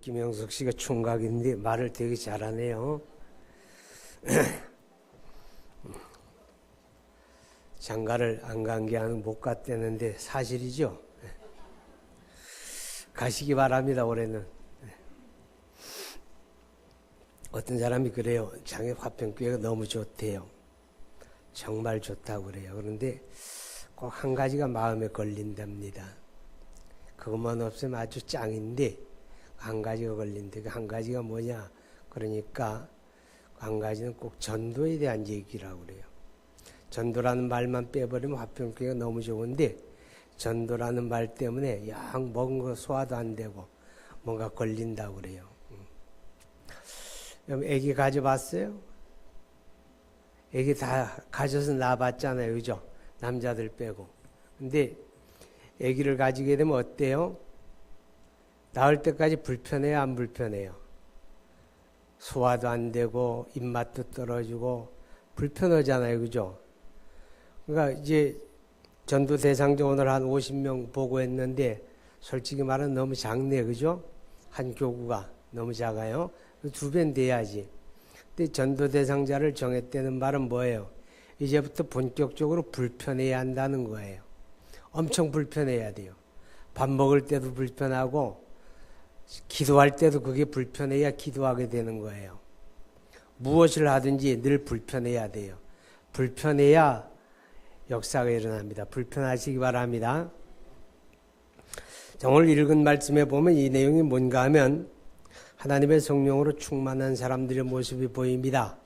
김영석 씨가 총각인데 말을 되게 잘하네요. 장가를 안 간 게 아니고 못 갔다는데 사실이죠. 가시기 바랍니다 올해는. 어떤 사람이 그래요. 장애 화평교회가 너무 좋대요. 정말 좋다고 그래요. 그런데 꼭 한 가지가 마음에 걸린답니다. 그것만 없으면 아주 짱인데 한 가지가 걸린데 그 한 가지가 뭐냐? 그러니까 한 가지는 꼭 전도에 대한 얘기라고 그래요. 전도라는 말만 빼버리면 화평교회가 너무 좋은데 전도라는 말 때문에 양 먹은 거 소화도 안 되고 뭔가 걸린다고 그래요. 음. 애기 가져봤어요? 애기 다 가져서 낳아봤잖아요. 그죠? 남자들 빼고. 근데 애기를 가지게 되면 어때요? 낳을 때까지 불편해요? 안 불편해요? 소화도 안 되고 입맛도 떨어지고 불편하잖아요. 그죠? 그러니까 이제 전도 대상자 오늘 한 50명 보고했는데 솔직히 말하면 너무 작네. 그죠? 한 교구가 너무 작아요. 두 배는 돼야지. 근데 전도 대상자를 정했다는 말은 뭐예요? 이제부터 본격적으로 불편해야 한다는 거예요. 엄청 불편해야 돼요. 밥 먹을 때도 불편하고 기도할 때도 그게 불편해야 기도하게 되는 거예요. 무엇을 하든지 늘 불편해야 돼요. 불편해야 역사가 일어납니다. 불편하시기 바랍니다. 자, 오늘 읽은 말씀에 보면 이 내용이 뭔가 하면 하나님의 성령으로 충만한 사람들의 모습이 보입니다.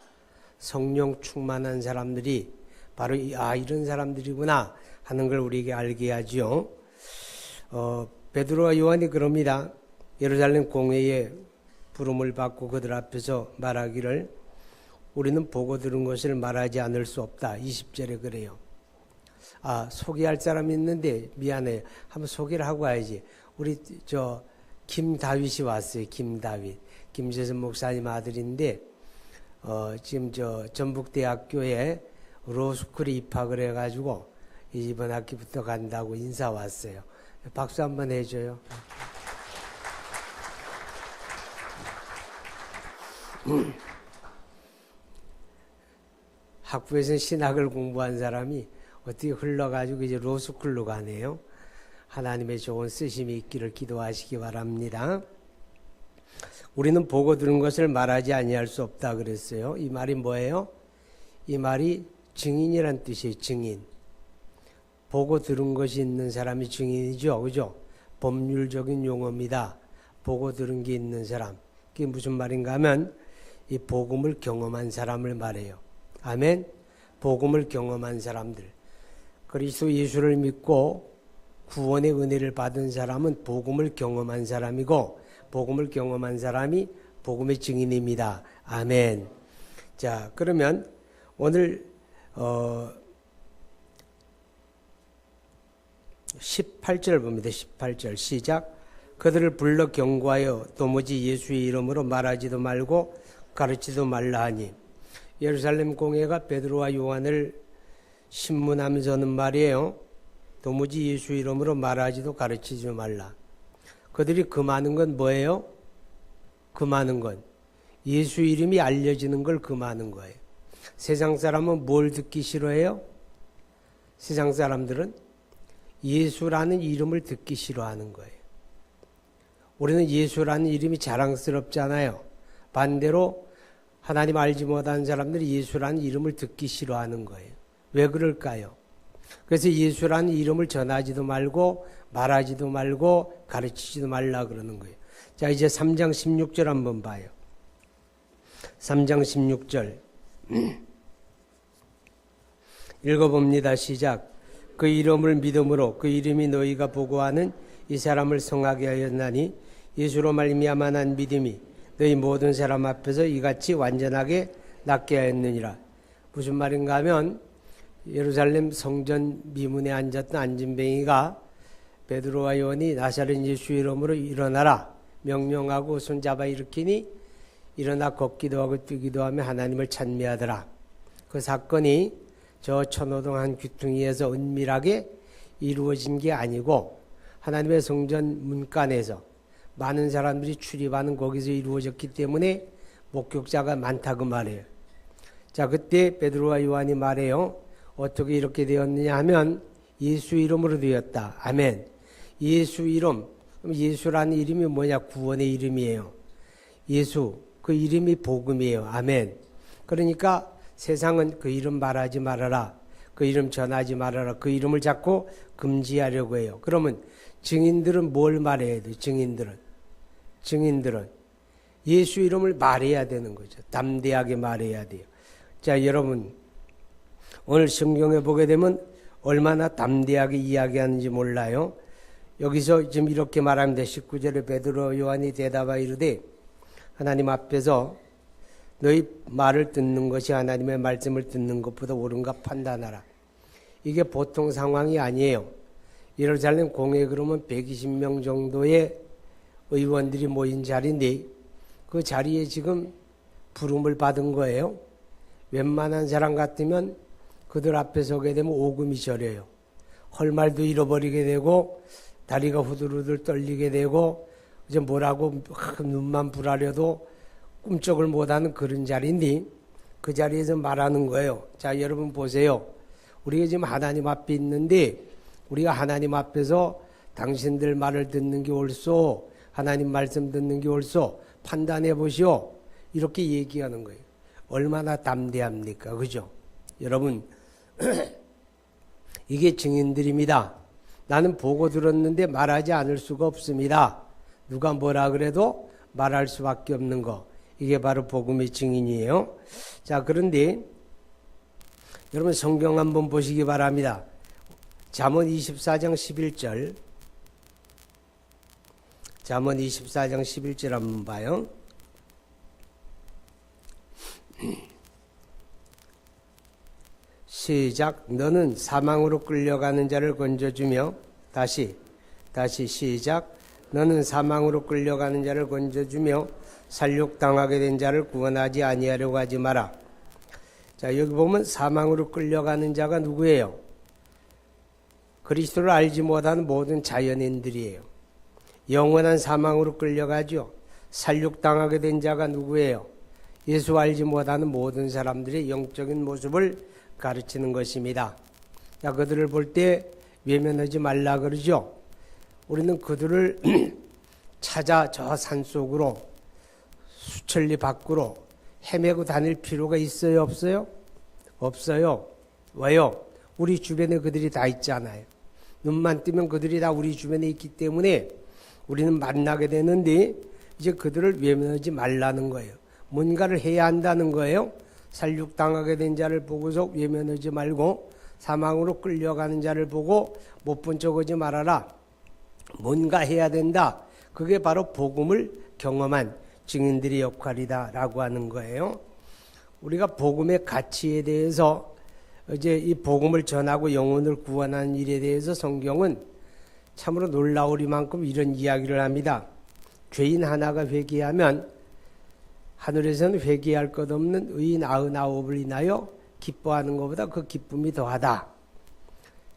성령 충만한 사람들이 바로 이, 아 이런 사람들이구나 하는 걸 우리에게 알게 하지요. 어, 베드로와 요한이 그럽니다. 예루살렘 공회에 부름을 받고 그들 앞에서 말하기를 우리는 보고 들은 것을 말하지 않을 수 없다. 20절에 그래요. 아, 소개할 사람이 있는데 미안해. 한번 소개를 하고 와야지. 우리 저 김다윗이 왔어요. 김다윗. 김재선 목사님 아들인데 어, 지금 저 전북대학교에 로스쿨에 입학을 해 가지고 이번 학기부터 간다고 인사 왔어요. 박수 한번 해 줘요. 학부에서 신학을 공부한 사람이 어떻게 흘러가지고 이제 로스쿨로 가네요. 하나님의 좋은 쓰심이 있기를 기도하시기 바랍니다. 우리는 보고 들은 것을 말하지 아니할 수 없다 그랬어요. 이 말이 뭐예요? 이 말이 증인이란 뜻이에요. 증인. 보고 들은 것이 있는 사람이 증인이죠. 그죠? 법률적인 용어입니다. 보고 들은 게 있는 사람. 그게 무슨 말인가 하면 이 복음을 경험한 사람을 말해요. 아멘. 복음을 경험한 사람들. 그리스도 예수를 믿고 구원의 은혜를 받은 사람은 복음을 경험한 사람이고 복음을 경험한 사람이 복음의 증인입니다. 아멘. 자, 그러면 오늘 어 18절 봅니다. 18절 시작. 그들을 불러 경고하여 도무지 예수의 이름으로 말하지도 말고 가르치도 말라 하니 예루살렘 공회가 베드로와 요한을 신문하면서는 말이에요. 도무지 예수 이름으로 말하지도 가르치지 말라. 그들이 그 많은 건 뭐예요? 그 많은 건 예수 이름이 알려지는 걸 그 많은 거예요. 세상 사람은 뭘 듣기 싫어해요? 세상 사람들은 예수라는 이름을 듣기 싫어하는 거예요. 우리는 예수라는 이름이 자랑스럽잖아요. 반대로 하나님 알지 못하는 사람들이 예수라는 이름을 듣기 싫어하는 거예요. 왜 그럴까요? 그래서 예수라는 이름을 전하지도 말고 말하지도 말고 가르치지도 말라 그러는 거예요. 자, 이제 3장 16절 한번 봐요. 3장 16절. 읽어봅니다. 시작. 그 이름을 믿음으로 그 이름이 너희가 보고하는 이 사람을 성하게 하였나니 예수로 말미암아 난 믿음이 너희 모든 사람 앞에서 이같이 완전하게 낫게 하였느니라. 무슨 말인가 하면 예루살렘 성전 미문에 앉았던 안진뱅이가 베드로와 요한이 나사렛 예수 이름으로 일어나라 명령하고 손잡아 일으키니 일어나 걷기도 하고 뛰기도 하며 하나님을 찬미하더라. 그 사건이 저 천호동 한 귀퉁이에서 은밀하게 이루어진 게 아니고 하나님의 성전 문간에서 많은 사람들이 출입하는 거기서 이루어졌기 때문에 목격자가 많다 그 말이에요. 자, 그때 베드로와 요한이 말해요. 어떻게 이렇게 되었느냐 하면 예수 이름으로 되었다. 아멘. 예수 이름. 예수라는 이름이 뭐냐? 구원의 이름이에요. 예수. 그 이름이 복음이에요. 아멘. 그러니까 세상은 그 이름 말하지 말아라. 그 이름 전하지 말아라. 그 이름을 자꾸 금지하려고 해요. 그러면 증인들은 뭘 말해야 돼? 증인들은. 증인들은 예수 이름을 말해야 되는 거죠. 담대하게 말해야 돼요. 자, 여러분. 오늘 성경에 보게 되면 얼마나 담대하게 이야기하는지 몰라요. 여기서 지금 이렇게 말합니다. 19절에 베드로 요한이 대답하 이르되 하나님 앞에서 너희 말을 듣는 것이 하나님의 말씀을 듣는 것보다 옳은가 판단하라. 이게 보통 상황이 아니에요. 예루살렘 공회 그러면 120명 정도의 의원들이 모인 자리인데 그 자리에 지금 부름을 받은 거예요. 웬만한 사람 같으면 그들 앞에 서게 되면 오금이 저려요. 헐 말도 잃어버리게 되고 다리가 후들후들 떨리게 되고 이제 뭐라고 눈만 불하려도 꿈쩍을 못하는 그런 자리인데 그 자리에서 말하는 거예요. 자 여러분 보세요. 우리가 지금 하나님 앞에 있는데 우리가 하나님 앞에서 당신들 말을 듣는 게 옳소 하나님 말씀 듣는 게 옳소 판단해 보시오 이렇게 얘기하는 거예요. 얼마나 담대합니까? 그죠? 여러분 이게 증인들입니다. 나는 보고 들었는데 말하지 않을 수가 없습니다. 누가 뭐라 그래도 말할 수밖에 없는 거. 이게 바로 복음의 증인이에요. 자, 그런데 여러분 성경 한번 보시기 바랍니다. 잠언 24장 11절. 잠언 24장 11절 한번 봐요. 시작. 너는 사망으로 끌려가는 자를 건져주며 다시 다시 시작. 너는 사망으로 끌려가는 자를 건져주며 살육당하게 된 자를 구원하지 아니하려고 하지 마라. 자 여기 보면 사망으로 끌려가는 자가 누구예요? 그리스도를 알지 못하는 모든 자연인들이에요. 영원한 사망으로 끌려가죠. 살육당하게 된 자가 누구예요? 예수 알지 못하는 모든 사람들의 영적인 모습을 가르치는 것입니다. 자, 그들을 볼 때 외면하지 말라 그러죠. 우리는 그들을 찾아 저 산속으로 수천리 밖으로 헤매고 다닐 필요가 있어요, 없어요? 없어요. 왜요? 우리 주변에 그들이 다 있잖아요. 눈만 뜨면 그들이 다 우리 주변에 있기 때문에 우리는 만나게 되는데 이제 그들을 외면하지 말라는 거예요. 뭔가를 해야 한다는 거예요. 살육당하게 된 자를 보고서 외면하지 말고 사망으로 끌려가는 자를 보고 못 본 척하지 말아라. 뭔가 해야 된다. 그게 바로 복음을 경험한 증인들의 역할이다라고 하는 거예요. 우리가 복음의 가치에 대해서 이제 이 복음을 전하고 영혼을 구원하는 일에 대해서 성경은 참으로 놀라우리만큼 이런 이야기를 합니다. 죄인 하나가 회개하면 하늘에서는 회개할 것 없는 의인 아흔아홉을 인하여 기뻐하는 것보다 그 기쁨이 더하다.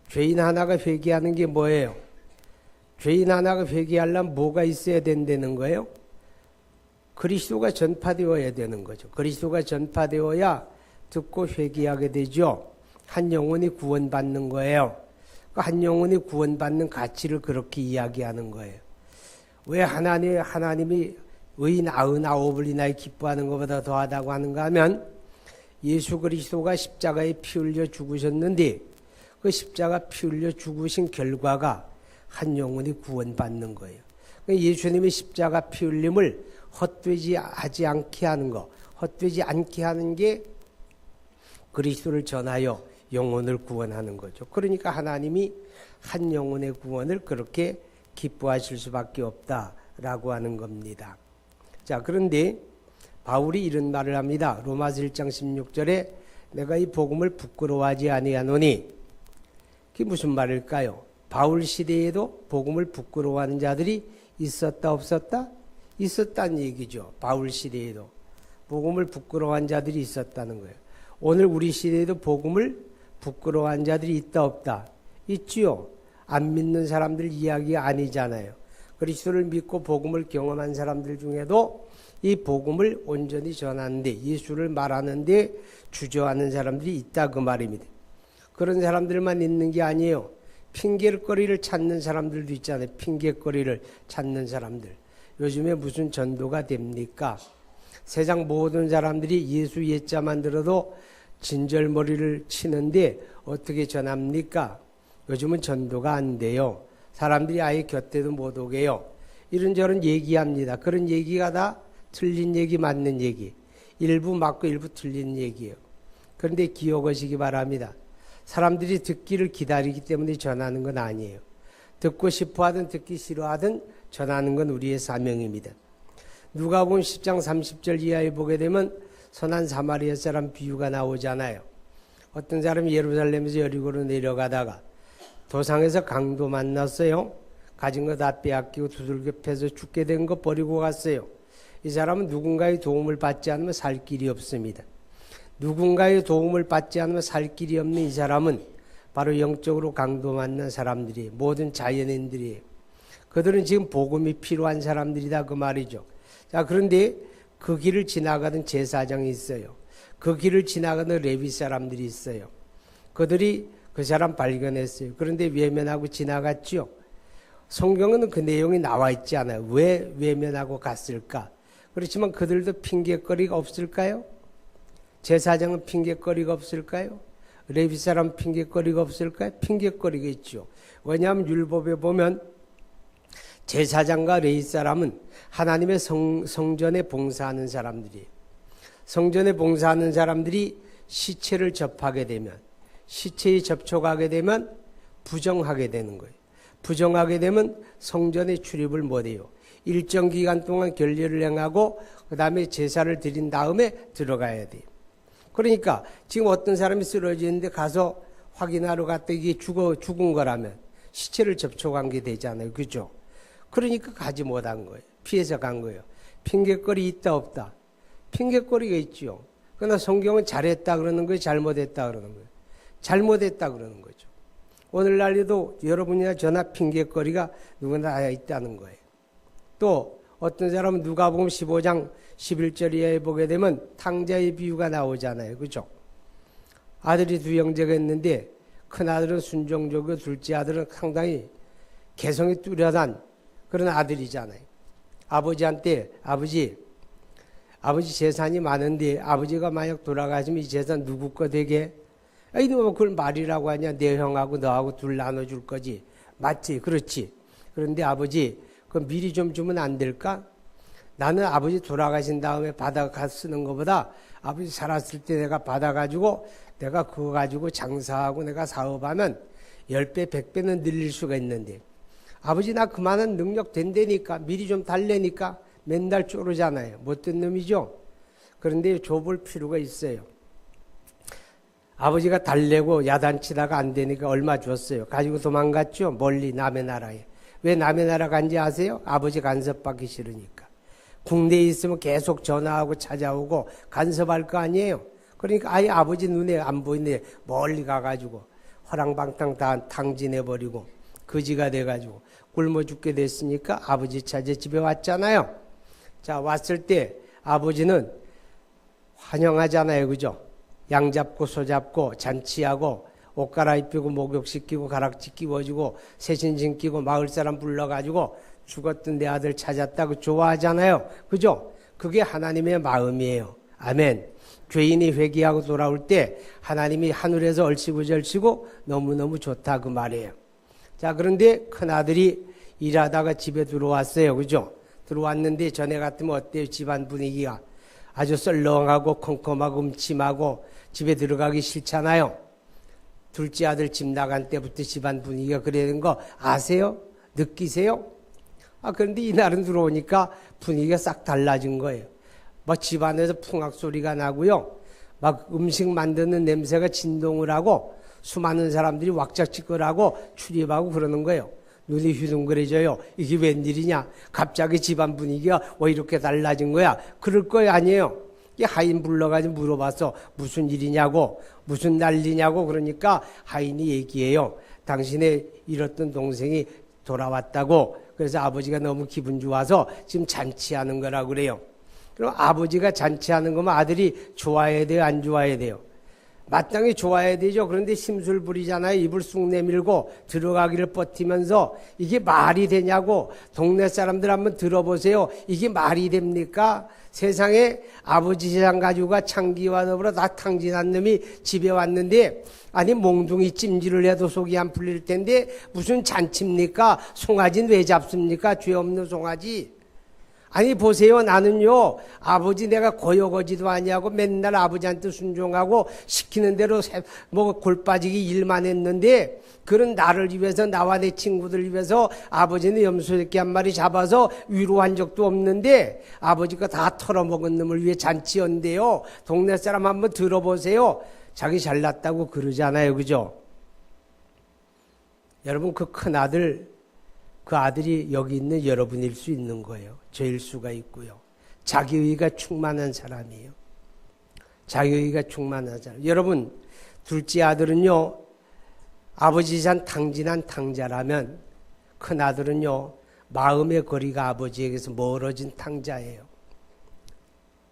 죄인 하나가 회개하는 게 뭐예요? 죄인 하나가 회개하려면 뭐가 있어야 된다는 거예요? 그리스도가 전파되어야 되는 거죠. 그리스도가 전파되어야 듣고 회개하게 되죠. 한 영혼이 구원받는 거예요. 그한 영혼이 구원받는 가치를 그렇게 이야기하는 거예요. 왜 하나님, 하나님이 의인 아흔아홉을 인하여 기뻐하는 것보다 더하다고 하는가 하면 예수 그리스도가 십자가에 피 흘려 죽으셨는데 그 십자가 피 흘려 죽으신 결과가 한 영혼이 구원받는 거예요. 그러니까 예수님의 십자가 피 흘림을 헛되지 하지 않게 하는 거, 헛되지 않게 하는 게 그리스도를 전하여 영혼을 구원하는 거죠. 그러니까 하나님이 한 영혼의 구원을 그렇게 기뻐하실 수밖에 없다라고 하는 겁니다. 자, 그런데 바울이 이런 말을 합니다. 로마서 1장 16절에 내가 이 복음을 부끄러워하지 아니하노니 그게 무슨 말일까요? 바울 시대에도 복음을 부끄러워하는 자들이 있었다 없었다? 있었다는 얘기죠. 바울 시대에도 복음을 부끄러워한 자들이 있었다는 거예요. 오늘 우리 시대에도 복음을 부끄러워한 자들이 있다 없다? 있지요. 안 믿는 사람들 이야기 아니잖아요. 그리스도를 믿고 복음을 경험한 사람들 중에도 이 복음을 온전히 전하는데 예수를 말하는데 주저하는 사람들이 있다 그 말입니다. 그런 사람들만 있는 게 아니에요. 핑계거리를 찾는 사람들도 있잖아요. 핑계거리를 찾는 사람들. 요즘에 무슨 전도가 됩니까? 세상 모든 사람들이 예수 예자만 들어도 진절머리를 치는데 어떻게 전합니까? 요즘은 전도가 안 돼요. 사람들이 아예 곁에도 못 오게요. 이런저런 얘기합니다. 그런 얘기가 다 틀린 얘기 맞는 얘기. 일부 맞고 일부 틀린 얘기예요. 그런데 기억하시기 바랍니다. 사람들이 듣기를 기다리기 때문에 전하는 건 아니에요. 듣고 싶어 하든 듣기 싫어하든 전하는 건 우리의 사명입니다. 누가 본 10장 30절 이하에 보게 되면 선한 사마리아 사람 비유가 나오잖아요. 어떤 사람이 예루살렘에서 여리고로 내려가다가 도상에서 강도 만났어요. 가진 거 다 빼앗기고 두들겨 패서 죽게 된 거 버리고 갔어요. 이 사람은 누군가의 도움을 받지 않으면 살 길이 없습니다. 누군가의 도움을 받지 않으면 살 길이 없는 이 사람은 바로 영적으로 강도 만난 사람들이 모든 자연인들이에요. 그들은 지금 복음이 필요한 사람들이다 그 말이죠. 자 그런데 그 길을 지나가던 제사장이 있어요. 그 길을 지나가는 레위 사람들이 있어요. 그들이 그 사람 발견했어요. 그런데 외면하고 지나갔죠. 성경은 그 내용이 나와 있지 않아요. 왜 외면하고 갔을까? 그렇지만 그들도 핑계거리가 없을까요? 제사장은 핑계거리가 없을까요? 레위 사람 핑계거리가 없을까요? 핑계거리가 있죠. 왜냐하면 율법에 보면 제사장과 레위 사람은 하나님의 성, 성전에 봉사하는 사람들이에요. 성전에 봉사하는 사람들이 시체를 접하게 되면 시체에 접촉하게 되면 부정하게 되는 거예요. 부정하게 되면 성전에 출입을 못해요. 일정 기간 동안 결례를 행하고 그 다음에 제사를 드린 다음에 들어가야 돼요. 그러니까 지금 어떤 사람이 쓰러지는데 가서 확인하러 이게 죽어 죽은 거라면 시체를 접촉한 게 되잖아요. 그죠? 그러니까 가지 못한 거예요. 피해서 간 거예요. 핑계거리 있다 없다. 핑계거리가 있죠. 그러나 성경은 잘했다 그러는 거예요. 잘못했다 그러는 거예요. 잘못했다 그러는 거죠. 오늘날에도 여러분이나 저나 핑계거리가 누구나 다 있다는 거예요. 또 어떤 사람은 누가 보면 15장 11절 이하에 보게 되면 탕자의 비유가 나오잖아요. 그죠? 아들이 두 형제가 있는데 큰 아들은 순종적이고 둘째 아들은 상당히 개성이 뚜렷한 그런 아들이잖아요. 아버지한테 아버지 아버지 재산이 많은데 아버지가 만약 돌아가시면 이 재산 누구 거 되게? 아, 이놈아 그걸 말이라고 하냐? 내 형하고 너하고 둘 나눠줄 거지. 맞지? 그렇지. 그런데 아버지 그 미리 좀 주면 안 될까? 나는 아버지 돌아가신 다음에 받아가 쓰는 것보다 아버지 살았을 때 내가 받아가지고 내가 그거 가지고 장사하고 내가 사업하면 10배, 100배는 늘릴 수가 있는데 아버지 나 그만한 능력 된다니까 미리 좀 달래니까 맨날 쪼르잖아요. 못된 놈이죠? 그런데 줘볼 필요가 있어요. 아버지가 달래고 야단치다가 안 되니까 얼마 줬어요. 가지고 도망갔죠? 멀리 남의 나라에. 왜 남의 나라 간지 아세요? 아버지 간섭받기 싫으니까. 국내에 있으면 계속 전화하고 찾아오고 간섭할 거 아니에요? 그러니까 아예 아버지 눈에 안 보이는데 멀리 가가지고 허랑방탕 다 탕진해버리고 거지가 돼가지고 굶어 죽게 됐으니까 아버지 찾아 집에 왔잖아요. 자, 왔을 때 아버지는 환영하잖아요. 그죠? 양 잡고 소 잡고 잔치하고 옷 갈아입히고 목욕시키고 가락지 끼워주고 새신신 끼고 마을 사람 불러가지고 죽었던 내 아들 찾았다고 좋아하잖아요. 그죠? 그게 하나님의 마음이에요. 아멘. 죄인이 회개하고 돌아올 때 하나님이 하늘에서 얼씨구절치고 너무너무 좋다 그 말이에요. 자, 그런데 큰 아들이 일하다가 집에 들어왔어요. 그죠? 들어왔는데 전에 같으면 어때요? 집안 분위기가 아주 썰렁하고 컴컴하고 음침하고 집에 들어가기 싫잖아요. 둘째 아들 집 나간 때부터 집안 분위기가 그러는 거 아세요? 느끼세요? 아, 그런데 이날은 들어오니까 분위기가 싹 달라진 거예요. 뭐 집안에서 풍악 소리가 나고요. 막 음식 만드는 냄새가 진동을 하고 수많은 사람들이 왁자지껄하고 출입하고 그러는 거예요. 눈이 휘둥그레져요. 이게 웬일이냐? 갑자기 집안 분위기가 왜 이렇게 달라진 거야? 그럴 거 아니에요. 이 하인 불러가지고 물어봐서 무슨 일이냐고, 무슨 난리냐고 그러니까 하인이 얘기해요. 당신의 잃었던 동생이 돌아왔다고 그래서 아버지가 너무 기분 좋아서 지금 잔치하는 거라고 그래요. 그럼 아버지가 잔치하는 거면 아들이 좋아해야 돼요? 안 좋아해야 돼요? 마땅히 좋아야 되죠. 그런데 심술 부리잖아요. 입을 쑥 내밀고 들어가기를 버티면서 이게 말이 되냐고 동네 사람들 한번 들어보세요. 이게 말이 됩니까? 세상에 아버지 세상 가지고가 창기와 더불어 다 탕진한 놈이 집에 왔는데 아니 몽둥이 찜질을 해도 속이 안 풀릴 텐데 무슨 잔치입니까? 송아지는 왜 잡습니까? 죄 없는 송아지. 아니 보세요. 나는요 아버지 내가 고여거지도 아니하고 맨날 아버지한테 순종하고 시키는 대로 세- 뭐 골빠지기 일만 했는데 그런 나를 위해서 나와 내 친구들 위해서 아버지는 염소새끼 한 마리 잡아서 위로한 적도 없는데 아버지가 다 털어먹은 놈을 위해 잔치였는데요. 동네 사람 한번 들어보세요. 자기 잘났다고 그러잖아요. 그죠? 여러분 그 큰 아들 그 아들이 여기 있는 여러분일 수 있는 거예요. 저일 수가 있고요. 자기의가 충만한 사람이에요. 자기의가 충만한 사람. 여러분, 둘째 아들은요, 아버지 산 탕진한 탕자라면 큰 아들은요, 마음의 거리가 아버지에게서 멀어진 탕자예요.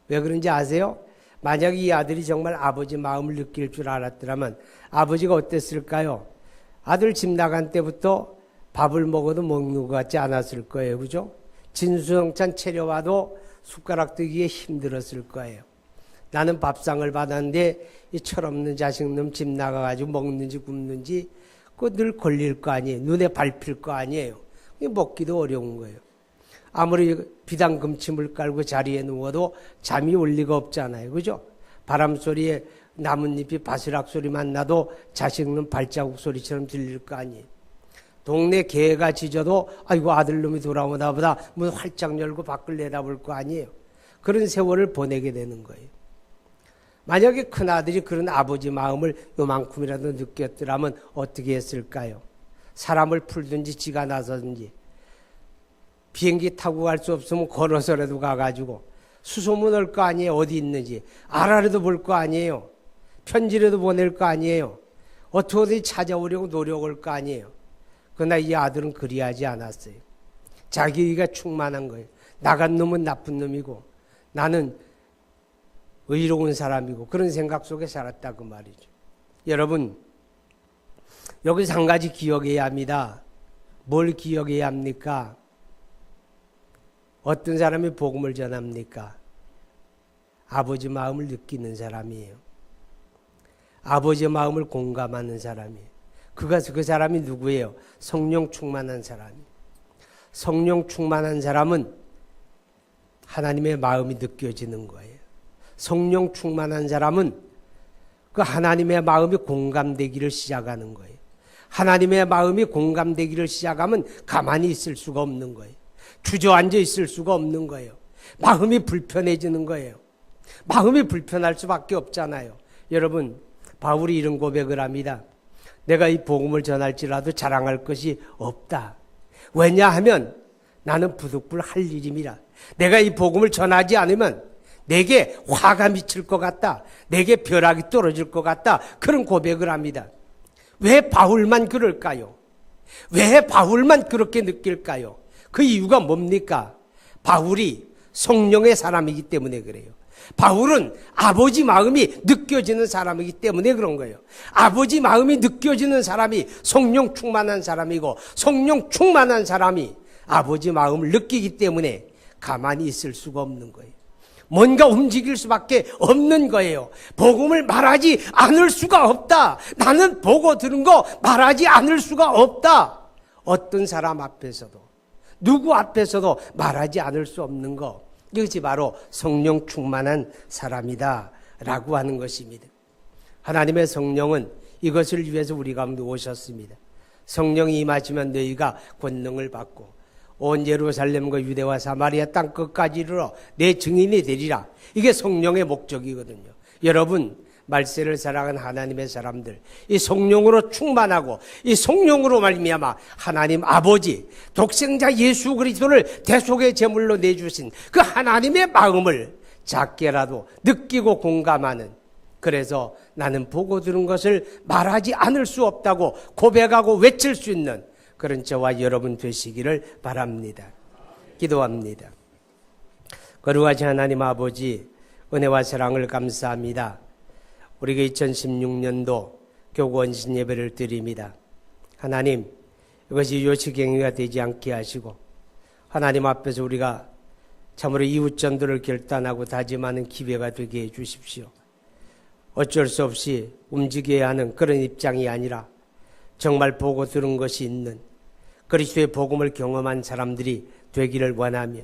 왜 그런지 아세요? 만약 이 아들이 정말 아버지 마음을 느낄 줄 알았더라면 아버지가 어땠을까요? 아들 집 나간 때부터 밥을 먹어도 먹는 것 같지 않았을 거예요. 그죠? 진수성찬 차려와도 숟가락 들기에 힘들었을 거예요. 나는 밥상을 받았는데 이 철없는 자식놈 집 나가가지고 먹는지 굶는지 그늘 걸릴 거 아니에요. 눈에 밟힐 거 아니에요. 먹기도 어려운 거예요. 아무리 비단 금침을 깔고 자리에 누워도 잠이 올 리가 없잖아요. 그죠? 바람 소리에 나뭇잎이 바스락 소리만 나도 자식은 발자국 소리처럼 들릴 거 아니에요. 동네 개가 짖어도 아이고 아들놈이 돌아오나 보다 문 활짝 열고 밖을 내다볼 거 아니에요. 그런 세월을 보내게 되는 거예요. 만약에 큰아들이 그런 아버지 마음을 요만큼이라도 느꼈더라면 어떻게 했을까요? 사람을 풀든지 지가 나서든지 비행기 타고 갈 수 없으면 걸어서라도 가가지고 수소문 할 거 아니에요. 어디 있는지. 알아라도 볼 거 아니에요. 편지라도 보낼 거 아니에요. 어떻게 어디 찾아오려고 노력할 거 아니에요. 그러나 이 아들은 그리하지 않았어요. 자기가 충만한 거예요. 나간 놈은 나쁜 놈이고 나는 의로운 사람이고 그런 생각 속에 살았다 그 말이죠. 여러분 여기서 한 가지 기억해야 합니다. 뭘 기억해야 합니까? 어떤 사람이 복음을 전합니까? 아버지 마음을 느끼는 사람이에요. 아버지의 마음을 공감하는 사람이에요. 그가 그 사람이 누구예요? 성령 충만한 사람이. 성령 충만한 사람은 하나님의 마음이 느껴지는 거예요. 성령 충만한 사람은 그 하나님의 마음이 공감되기를 시작하는 거예요. 하나님의 마음이 공감되기를 시작하면 가만히 있을 수가 없는 거예요. 주저앉아 있을 수가 없는 거예요. 마음이 불편해지는 거예요. 마음이 불편할 수밖에 없잖아요. 여러분, 바울이 이런 고백을 합니다. 내가 이 복음을 전할지라도 자랑할 것이 없다. 왜냐하면 나는 부득불 할 일임이라. 내가 이 복음을 전하지 않으면 내게 화가 미칠 것 같다. 내게 벼락이 떨어질 것 같다. 그런 고백을 합니다. 왜 바울만 그럴까요? 왜 바울만 그렇게 느낄까요? 그 이유가 뭡니까? 바울이 성령의 사람이기 때문에 그래요. 바울은 아버지 마음이 느껴지는 사람이기 때문에 그런 거예요. 아버지 마음이 느껴지는 사람이 성령 충만한 사람이고 성령 충만한 사람이 아버지 마음을 느끼기 때문에 가만히 있을 수가 없는 거예요. 뭔가 움직일 수밖에 없는 거예요. 복음을 말하지 않을 수가 없다. 나는 보고 들은 거 말하지 않을 수가 없다. 어떤 사람 앞에서도 누구 앞에서도 말하지 않을 수 없는 거. 이것이 바로 성령 충만한 사람이다. 라고 하는 것입니다. 하나님의 성령은 이것을 위해서 우리 가운데 오셨습니다. 성령이 임하시면 너희가 권능을 받고 온 예루살렘과 유대와 사마리아 땅 끝까지 이르러 내 증인이 되리라. 이게 성령의 목적이거든요. 여러분 말세를 사랑한 하나님의 사람들 이 성령으로 충만하고 이 성령으로 말미암아 하나님 아버지 독생자 예수 그리스도를 대속의 제물로 내주신 그 하나님의 마음을 작게라도 느끼고 공감하는 그래서 나는 보고 들은 것을 말하지 않을 수 없다고 고백하고 외칠 수 있는 그런 저와 여러분 되시기를 바랍니다. 기도합니다. 거룩하신 하나님 아버지 은혜와 사랑을 감사합니다. 우리가 2016년도 교구 원신 예배를 드립니다. 하나님 이것이 요식행위가 되지 않게 하시고 하나님 앞에서 우리가 참으로 이웃 전도를 결단하고 다짐하는 기회가 되게 해 주십시오. 어쩔 수 없이 움직여야 하는 그런 입장이 아니라 정말 보고 들은 것이 있는 그리스도의 복음을 경험한 사람들이 되기를 원하며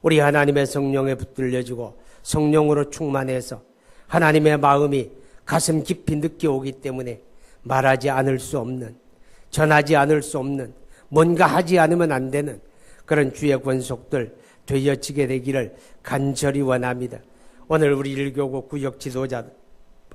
우리 하나님의 성령에 붙들려주고 성령으로 충만해서 하나님의 마음이 가슴 깊이 느껴오기 때문에 말하지 않을 수 없는 전하지 않을 수 없는 뭔가 하지 않으면 안 되는 그런 주의 권속들 되어지게 되기를 간절히 원합니다. 오늘 우리 일교구 구역 지도자들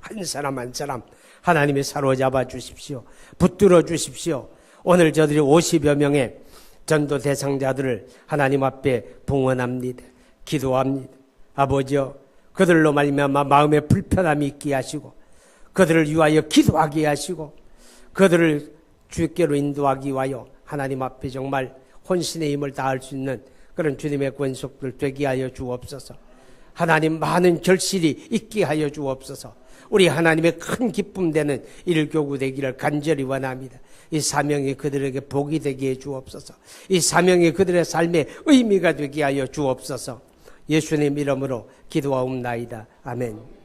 한 사람 한 사람 하나님이 사로잡아 주십시오. 붙들어 주십시오. 오늘 저들이 50여 명의 전도 대상자들을 하나님 앞에 봉헌합니다. 기도합니다. 아버지여 그들로 말미암아 마음에 불편함이 있게 하시고 그들을 위하여 기도하게 하시고 그들을 주께로 인도하기 위하여 하나님 앞에 정말 혼신의 힘을 다할 수 있는 그런 주님의 권속들 되게 하여 주옵소서. 하나님 많은 결실이 있게 하여 주옵소서. 우리 하나님의 큰 기쁨 되는 일교구 되기를 간절히 원합니다. 이 사명이 그들에게 복이 되게 해 주옵소서. 이 사명이 그들의 삶에 의미가 되게 하여 주옵소서. 예수님 이름으로 기도하옵나이다. 아멘.